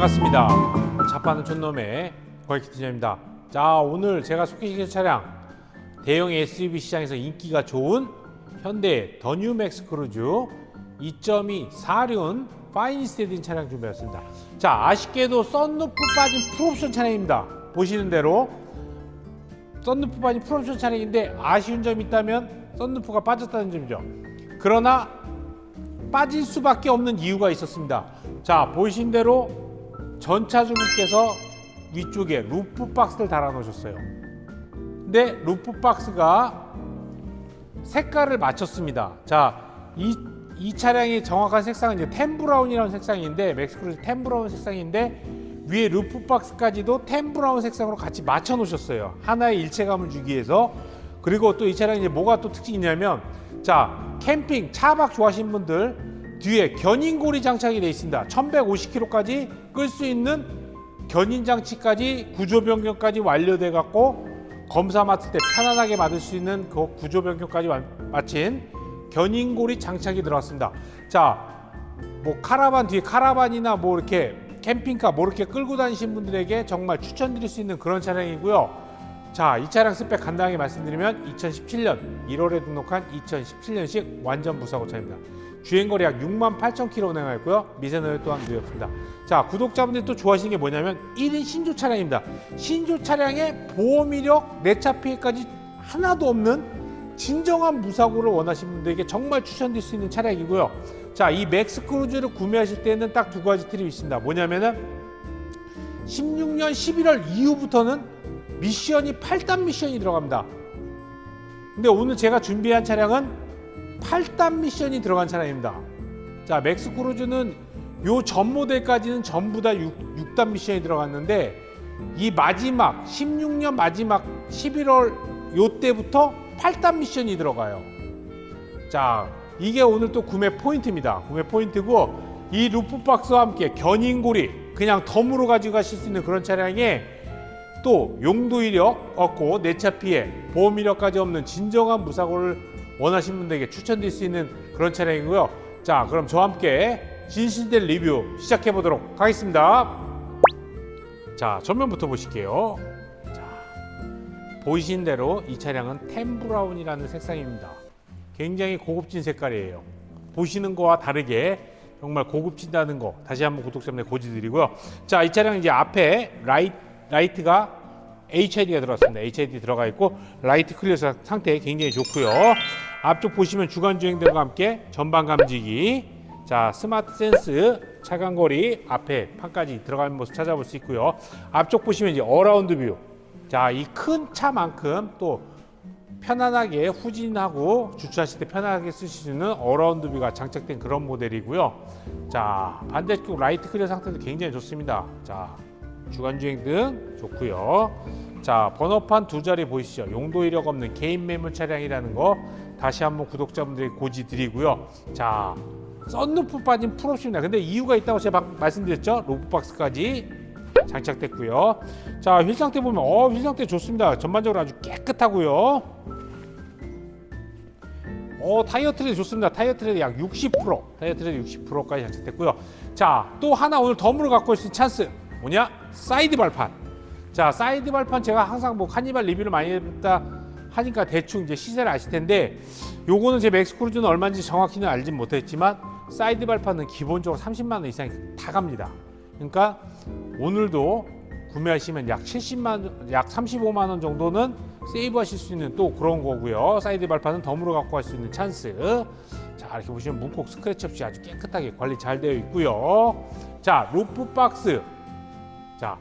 반갑습니다. 자파는 촌놈의 거액키티입니다. 자 오늘 제가 소개시킬 차량 대형 SUV 시장에서 인기가 좋은 현대 더 뉴맥스 크루즈 2.2 4륜 파이니스트에 든 차량 준비했습니다. 자 아쉽게도 썬루프 빠진 풀옵션 차량입니다. 보시는 대로 썬루프 빠진 풀옵션 차량인데 아쉬운 점이 있다면 썬루프가 빠졌다는 점이죠. 그러나 빠질 수밖에 없는 이유가 있었습니다. 자 보이신 대로 전차주분께서 위쪽에 루프 박스를 달아 놓으셨어요. 근데 루프 박스가 색깔을 맞췄습니다. 자, 이, 이 차량의 정확한 색상은 이제 템브라운이라는 색상인데 맥스크루즈 템브라운 색상인데 위에 루프 박스까지도 템브라운 색상으로 같이 맞춰 놓으셨어요. 하나의 일체감을 주기 위해서. 그리고 또 이 차량이 뭐가 또 특징이 있냐면 자, 캠핑 차박 좋아하시는 분들 뒤에 견인고리 장착이 되어 있습니다. 1150kg까지 끌 수 있는 견인 장치까지 구조 변경까지 완료돼 갖고 검사 맡을 때 편안하게 받을 수 있는 그 구조 변경까지 완- 마친 견인고리 장착이 들어갔습니다. 자, 뭐 카라반 뒤에 카라반이나 뭐 이렇게 캠핑카 뭐 이렇게 끌고 다니신 분들에게 정말 추천드릴 수 있는 그런 차량이고요. 자, 이 차량 스펙 간단하게 말씀드리면 2017년 1월에 등록한 2017년식 완전 무사고 차입니다. 주행거리 약 6만 8천 킬로 운행하였고요. 미세노율 또한 누였습니다. 자, 구독자분들이 또 좋아하시는 게 뭐냐면 1인 신조 차량입니다. 신조 차량의 보험 이력, 내차 피해까지 하나도 없는 진정한 무사고를 원하시는 분들에게 정말 추천드릴 수 있는 차량이고요. 자, 이 맥스 크루즈를 구매하실 때는 딱 두 가지 팁이 있습니다. 뭐냐면은 16년 11월 이후부터는 미션이 8단 미션이 들어갑니다. 근데 오늘 제가 준비한 차량은 8단 미션이 들어간 차량입니다. 자, 맥스 크루즈는 요 전 모델까지는 전부 다 6, 단 미션이 들어갔는데 이 마지막 16년 마지막 11월 요 때부터 8단 미션이 들어가요. 자, 이게 오늘 또 구매 포인트입니다. 구매 포인트고 이 루프 박스와 함께 견인고리 그냥 덤으로 가지고 가실 수 있는 그런 차량에 또 용도 이력 없고 내차 피해 보험 이력까지 없는 진정한 무사고를 원하시는 분들에게 추천드릴 수 있는 그런 차량이고요. 자, 그럼 저와 함께 진실된 리뷰 시작해 보도록 하겠습니다. 자, 전면부터 보실게요. 자, 보이신 대로 이 차량은 템브라운이라는 색상입니다. 굉장히 고급진 색깔이에요. 보시는 거와 다르게 정말 고급진다는 거 다시 한번 구독자분들 고지드리고요. 자, 이 차량 이제 앞에 라이, 라이트가 HID가 들어갔습니다. HID 들어가 있고 라이트 클리어 상태 굉장히 좋고요. 앞쪽 보시면 주간 주행들과 함께 전방 감지기, 자 스마트 센스 차간거리 앞에 판까지 들어가는 모습 찾아볼 수 있고요. 앞쪽 보시면 이제 어라운드 뷰. 자, 이 큰 차만큼 또 편안하게 후진하고 주차하실 때 편하게 있는 어라운드 뷰가 장착된 그런 모델이고요. 자, 반대쪽 라이트 클리어 상태도 굉장히 좋습니다. 자, 주간 주행 등 좋고요. 자, 번호판 두 자리 보이시죠? 용도 이력 없는 개인 매물 차량이라는 거 다시 한번 구독자분들에게 고지 드리고요. 자, 썬루프 빠진 풀옵션입니다. 근데 이유가 있다고 제가 방- 말씀드렸죠? 로프박스까지 장착됐고요. 자, 휠 상태 보면 어, 휠 상태 좋습니다. 전반적으로 아주 깨끗하고요. 어, 타이어 트레드 좋습니다. 타이어 트레드 약 60%, 타이어 트레드 60%까지 장착됐고요. 자, 또 하나 오늘 덤으로 갖고 있는 찬스 뭐냐? 사이드 발판. 자, 사이드 발판 제가 항상 뭐 카니발 리뷰를 많이 했다 하니까 대충 이제 시세를 아실 텐데 요거는 제 맥스 크루즈는 얼마인지 정확히는 알진 못했지만 사이드 발판은 기본적으로 30만 원 이상이 다 갑니다. 그러니까 오늘도 구매하시면 약 70만 원, 약 35만 원 정도는 세이브하실 수 있는 또 그런 거고요. 사이드 발판은 덤으로 갖고 갈 수 있는 찬스. 자 이렇게 보시면 문콕 스크래치 없이 아주 깨끗하게 관리 잘 되어 있고요. 자 루프 박스. 자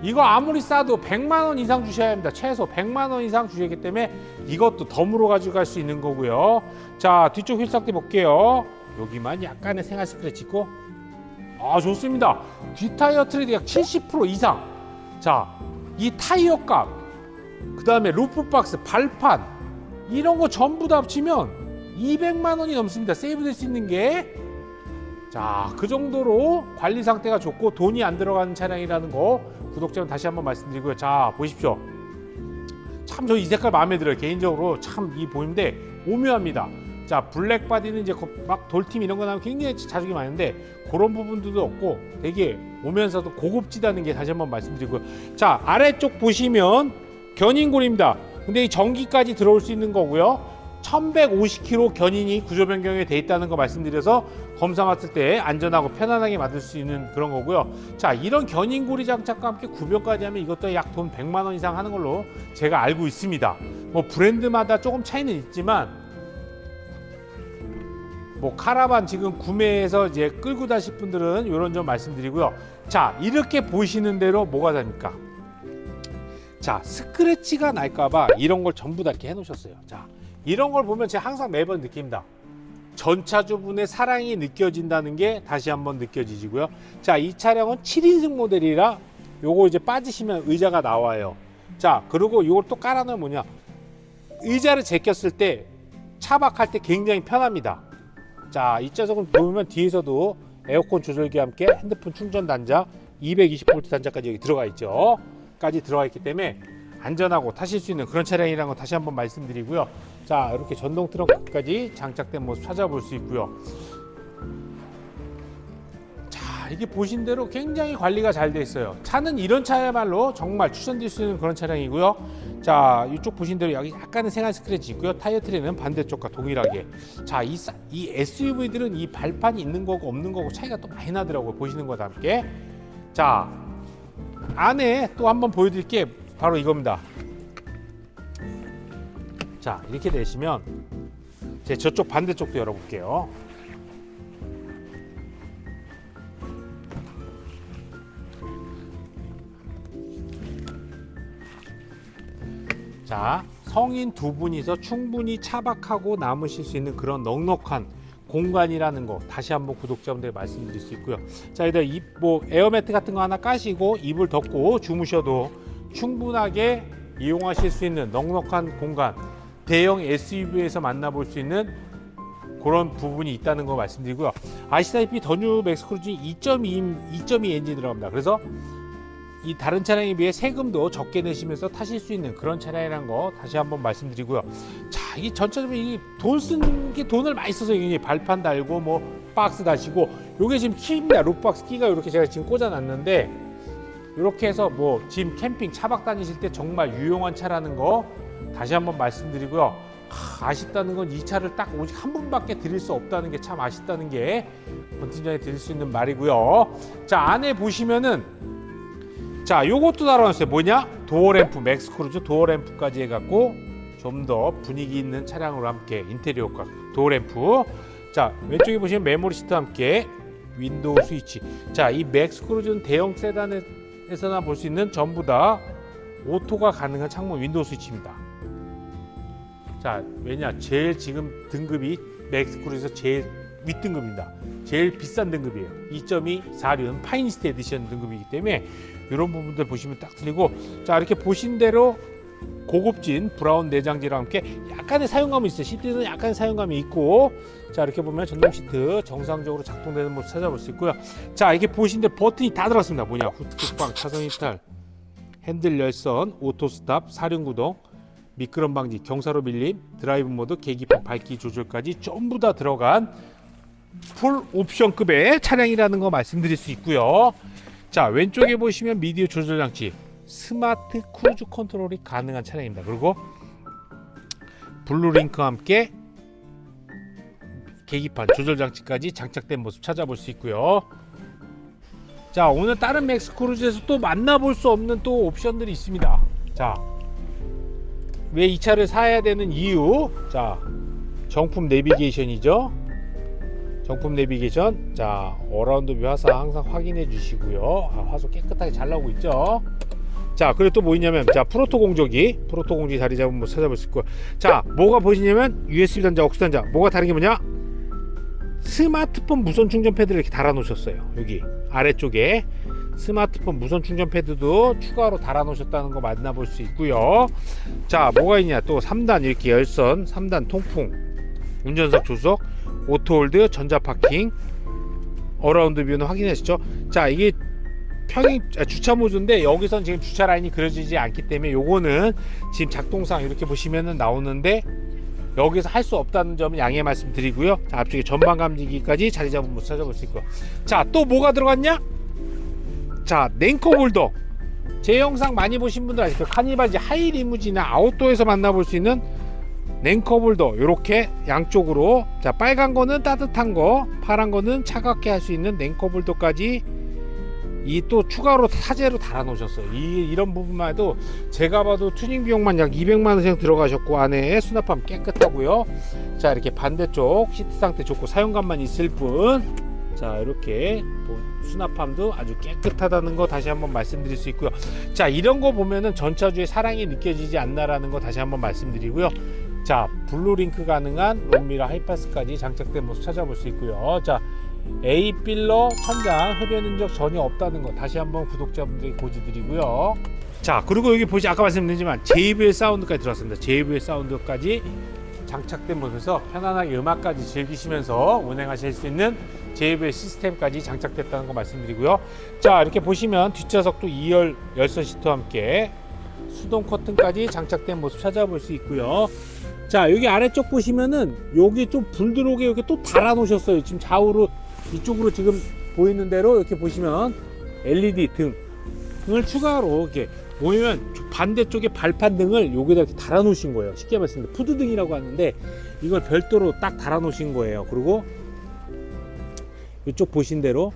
이거 아무리 싸도 100만 원 이상 주셔야 합니다. 최소 100만 원 이상 하기 때문에 이것도 덤으로 가지고 갈수 있는 거고요. 자 뒤쪽 휠 상태 볼게요. 여기만 약간의 생활 스크래치 있고 아 좋습니다. 뒷 타이어 트레드 약 70% 이상. 자, 이 타이어 값, 그 다음에 루프 박스, 발판 이런 거 전부 다 합치면 200만 원이 넘습니다. 세이브 될 수 있는 게. 자, 그 정도로 관리 상태가 좋고 돈이 안 들어가는 차량이라는 거 구독자분 다시 한번 말씀드리고요. 자, 보십시오. 참 저 이 색깔 마음에 들어요. 개인적으로 참 이 보임대 오묘합니다. 자 블랙 바디는 이제 거- 막 돌팀 이런 거 나오면 굉장히 자주기 많은데 그런 부분들도 없고 되게 오면서도 고급지다는 게 다시 한번 말씀드리고요. 자 아래쪽 보시면 견인골입니다. 근데 이 전기까지 들어올 수 있는 거고요. 1150km 견인이 구조 변경에 돼 있다는 거 말씀드려서 검사 맡을 때 안전하고 편안하게 맡을 수 있는 그런 거고요. 자, 이런 견인 고리 장착과 함께 구변까지 하면 이것도 약 돈 100만 원 이상 하는 걸로 제가 알고 있습니다. 뭐 브랜드마다 조금 차이는 있지만 뭐 카라반 지금 구매해서 이제 끌고 다실 분들은 이런 점 말씀드리고요. 자, 이렇게 보시는 대로 뭐가 됩니까? 자, 스크래치가 날까봐 이런 걸 전부 다 이렇게 해놓으셨어요. 자, 이런 걸 보면 제가 항상 매번 느낍니다. 전차주분의 사랑이 느껴진다는 게 다시 한번 느껴지시고요. 자, 이 차량은 7인승 모델이라 요거 이제 빠지시면 의자가 나와요. 자, 그리고 이걸 또 깔아놓으면 뭐냐? 의자를 제꼈을 때 차박할 때 굉장히 편합니다. 자, 이 좌석은 보면 뒤에서도 에어컨 조절기와 함께 핸드폰 충전 단자 220V 단자까지 여기 들어가 있죠. 까지 들어가 있기 때문에 안전하고 타실 수 있는 그런 차량이라는 거 다시 한번 말씀드리고요. 자, 이렇게 전동 트렁크까지 장착된 모습 찾아볼 수 있고요. 자, 이게 보신 대로 굉장히 관리가 잘 돼 있어요. 차는 이런 차야말로 정말 추천드릴 수 있는 그런 차량이고요. 자, 이쪽 보신 대로 여기 약간의 생활 스크래치 있고요. 타이어 트레는 반대쪽과 동일하게. 자, 이, SUV들은 이 발판이 있는 거고 없는 거고 차이가 또 많이 나더라고요. 보시는 거와 함께. 자, 안에 또 한번 보여드릴 게 바로 이겁니다. 자, 이렇게 되시면 제 저쪽 반대쪽도 열어볼게요. 자, 성인 두 분이서 충분히 차박하고 남으실 수 있는 그런 넉넉한 공간이라는 거 다시 한번 구독자분들 말씀드릴 수 있고요. 자, 이제 입뭐 에어매트 같은 거 하나 까시고 이불 덮고 주무셔도 충분하게 이용하실 수 있는 넉넉한 공간 대형 SUV에서 만나볼 수 있는 그런 부분이 있다는 거 말씀드리고요. 아시다시피 더뉴 맥스 크루즈 2.2 2.2 엔진 들어갑니다. 그래서 이 다른 차량에 비해 세금도 적게 내시면서 타실 수 있는 그런 차량이라는 거 다시 한번 말씀드리고요. 자, 이 전체적으로 이돈 쓴 게 돈을 많이 써서 이게 발판 달고 뭐 박스 다시고 요게 지금 키입니다. 룩박스 키가 이렇게 제가 지금 꽂아놨는데 이렇게 해서 뭐 지금 캠핑 차박 다니실 때 정말 유용한 차라는 거 다시 한번 말씀드리고요. 하, 아쉽다는 건 이 차를 딱 오직 한 분밖에 드릴 수 없다는 게 참 아쉽다는 게 본팀장에 드릴 수 있는 말이고요. 자 안에 보시면은 자 요것도 달아놨어요. 뭐냐? 도어램프 맥스 크루즈 도어램프까지 해갖고 좀 더 분위기 있는 차량으로 함께 인테리어과 도어램프. 자 왼쪽에 보시면 메모리 시트와 함께 윈도우 스위치. 자 이 맥스 크루즈는 대형 세단에서나 볼 수 있는 전부 다 오토가 가능한 창문 윈도우 스위치입니다. 자 왜냐 제일 지금 등급이 맥스 크루즈에서 제일 윗등급입니다. 제일 비싼 등급이에요. 2.2 4륜 파이니스트 에디션 등급이기 때문에 이런 부분들 보시면 딱 틀리고 자 이렇게 보신 대로 고급진 브라운 내장재랑 함께 약간의 사용감이 있어요. 시트는 약간의 사용감이 있고 자 이렇게 보면 전동 시트 정상적으로 작동되는 모습 찾아볼 수 있고요. 자 이렇게 대로 버튼이 다 들어갔습니다. 뭐냐 후측방 차선 이탈 핸들 열선 오토 스탑 사륜 구동 미끄럼 방지 경사로 밀림 드라이브 모드 계기판 밝기 조절까지 전부 다 들어간 풀 옵션급의 차량이라는 거 말씀드릴 수 있고요. 자 왼쪽에 보시면 미디어 조절 장치 스마트 크루즈 컨트롤이 가능한 차량입니다. 그리고 블루링크와 함께 계기판 조절 장치까지 장착된 모습 찾아볼 수 있고요. 자 오늘 다른 맥스 크루즈에서 또 만나볼 수 없는 또 옵션들이 있습니다. 자 왜 이 차를 사야 되는 이유? 자 정품 내비게이션이죠. 정품 내비게이션. 자 어라운드 뷰 화상 항상 확인해 주시고요. 아, 화소 깨끗하게 잘 나오고 있죠? 자 그리고 또 뭐 있냐면 자 프로토 공조기. 프로토 공조기 자리 잡으면 뭐 찾아볼 수 있고. 자 뭐가 보시냐면 USB 단자 억스 단자. 뭐가 다른 게 뭐냐? 스마트폰 무선 충전 패드를 이렇게 달아 놓으셨어요. 여기 아래쪽에 스마트폰 무선 충전 패드도 추가로 달아 놓으셨다는 거 만나볼 수 있고요 자 뭐가 있냐 또 3단 이렇게 열선 3단 통풍 운전석 조석 오토홀드 전자 파킹 어라운드 뷰는 확인하시죠 자 이게 평행 아, 주차 모드인데 여기선 지금 주차 라인이 그려지지 않기 때문에 요거는 지금 작동상 이렇게 보시면은 나오는데 여기서 할 수 없다는 점은 양해 말씀드리고요. 자, 앞쪽에 전방 감지기까지 자리 잡은 모습 찾아볼 수 있고. 자, 또 뭐가 들어갔냐? 자, 냉커 홀더. 제 영상 많이 보신 분들 아시죠? 카니발 이제 하이 리무진이나 아웃도어에서 만나볼 수 있는 냉커 홀더. 이렇게 양쪽으로. 자 빨간 거는 따뜻한 거 파란 거는 차갑게 할 수 있는 냉커 홀더까지 이 또 추가로 사제로 달아 놓으셨어요. 이 이런 부분만 해도 제가 봐도 튜닝 비용만 약 200만 원 이상 들어가셨고 안에 수납함 깨끗하고요. 자 이렇게 반대쪽 시트 상태 좋고 사용감만 있을 뿐 자 이렇게 뭐 수납함도 아주 깨끗하다는 거 다시 한번 말씀드릴 수 있고요. 자 이런 거 보면은 전차주의 사랑이 느껴지지 않나라는 거 다시 한번 말씀드리고요. 자 블루링크 가능한 롬미라 하이파스까지 장착된 모습 찾아볼 수 있고요. 자 A 필러 천장 흡연 흔적 전혀 없다는 거 다시 한번 구독자분들에게 고지드리고요. 자 그리고 여기 보시 아까 말씀드렸지만 JBL 사운드까지 들어왔습니다. JBL 사운드까지 장착된 모습에서 편안하게 음악까지 즐기시면서 운행하실 수 있는 JBL 시스템까지 장착됐다는 거 말씀드리고요. 자 이렇게 보시면 뒷좌석도 2열 열선 시트와 함께 수동 커튼까지 장착된 모습 찾아볼 수 있고요. 자 여기 아래쪽 보시면은 여기 좀 불 들어오게 이렇게 또 달아 놓으셨어요. 지금 좌우로 이쪽으로 지금 보이는 대로 이렇게 보시면 LED 등을 추가로 이렇게 보이면 반대쪽에 발판 등을 여기다 이렇게 달아 놓으신 거예요. 쉽게 말씀드리면 푸드 등이라고 하는데 이걸 별도로 딱 달아 놓으신 거예요. 그리고 이쪽 보신 대로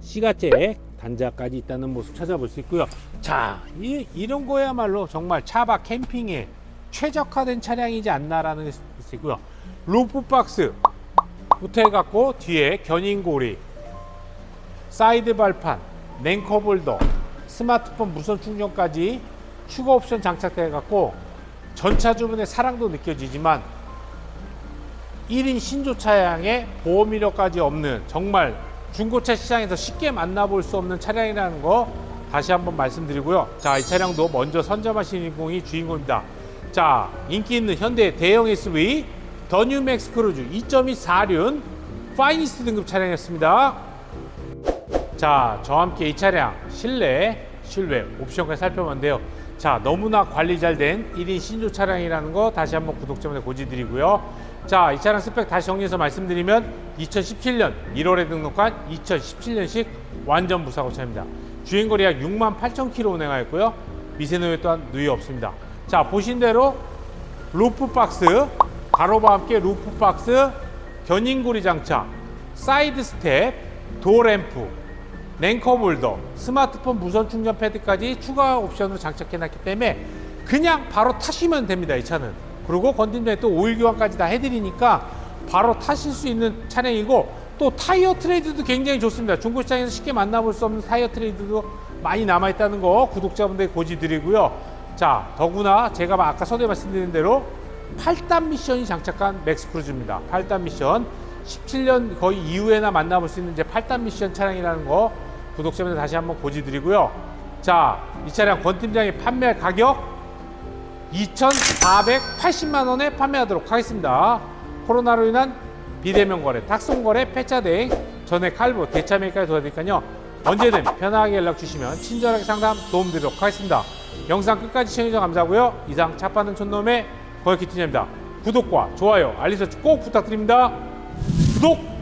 시가잭 단자까지 있다는 모습 찾아볼 수 있고요 자 이, 이런 거야말로 정말 차박 캠핑에 최적화된 차량이지 않나라는 게 있고요. 루프 박스 부터 해갖고 뒤에 견인고리, 사이드 발판, 냉커 볼더, 스마트폰 무선 충전까지 추가 옵션 장착돼갖고 전차 주문의 사랑도 느껴지지만 1인 신조 차량에 보험 이력까지 없는 정말 중고차 시장에서 쉽게 만나볼 수 없는 차량이라는 거 다시 한번 말씀드리고요. 자, 이 차량도 먼저 선점하신 인공이 주인공입니다. 자, 인기 있는 현대 대형 SUV 더 뉴맥스 크루즈 2.2 4륜 파이니스트 등급 차량이었습니다. 자, 저와 함께 이 차량 실내, 실외 옵션까지 살펴봤는데요. 자, 너무나 관리 잘 된 1인 신조 차량이라는 거 다시 한번 구독자분들 고지드리고요. 자, 이 차량 스펙 다시 정리해서 말씀드리면 2017년 1월에 등록한 2017년식 완전 무사고 차입니다. 주행거리 약 6만 8천 킬로 운행하였고요. 미세노유 또한 누이 없습니다. 자, 보신 대로 루프 박스, 가로와 함께 루프 박스, 견인고리 장착, 사이드 스텝, 도어램프, 랭커 볼더, 스마트폰 무선 충전 패드까지 추가 옵션으로 장착해놨기 때문에 그냥 바로 타시면 됩니다. 이 차는. 그리고 건팀장이 또 오일 교환까지 다 해드리니까 바로 타실 수 있는 차량이고 또 타이어 트레이드도 굉장히 좋습니다. 중고 시장에서 쉽게 만나볼 수 없는 타이어 트레이드도 많이 남아있다는 거 구독자분들께 고지드리고요. 자, 더구나 제가 아까 서두에 말씀드린 대로 8단 미션이 장착한 맥스크루즈입니다. 8단 미션 17년 거의 이후에나 만나볼 수 있는 이제 8단 미션 차량이라는 거 구독자분들 다시 한번 고지드리고요. 자, 이 차량 권 팀장이 판매할 가격 2,480만 원에 판매하도록 하겠습니다. 코로나로 인한 비대면 거래, 탁송 거래, 폐차 대행, 전액 할부, 대차 매입까지 도와드리니까요. 언제든 편하게 연락 주시면 친절하게 상담 도움드리도록 하겠습니다. 영상 끝까지 시청해주셔서 감사하고요. 이상 차 파는 촌놈의 거액키티입니다 구독과 좋아요, 알림 설정 꼭 부탁드립니다. 구독!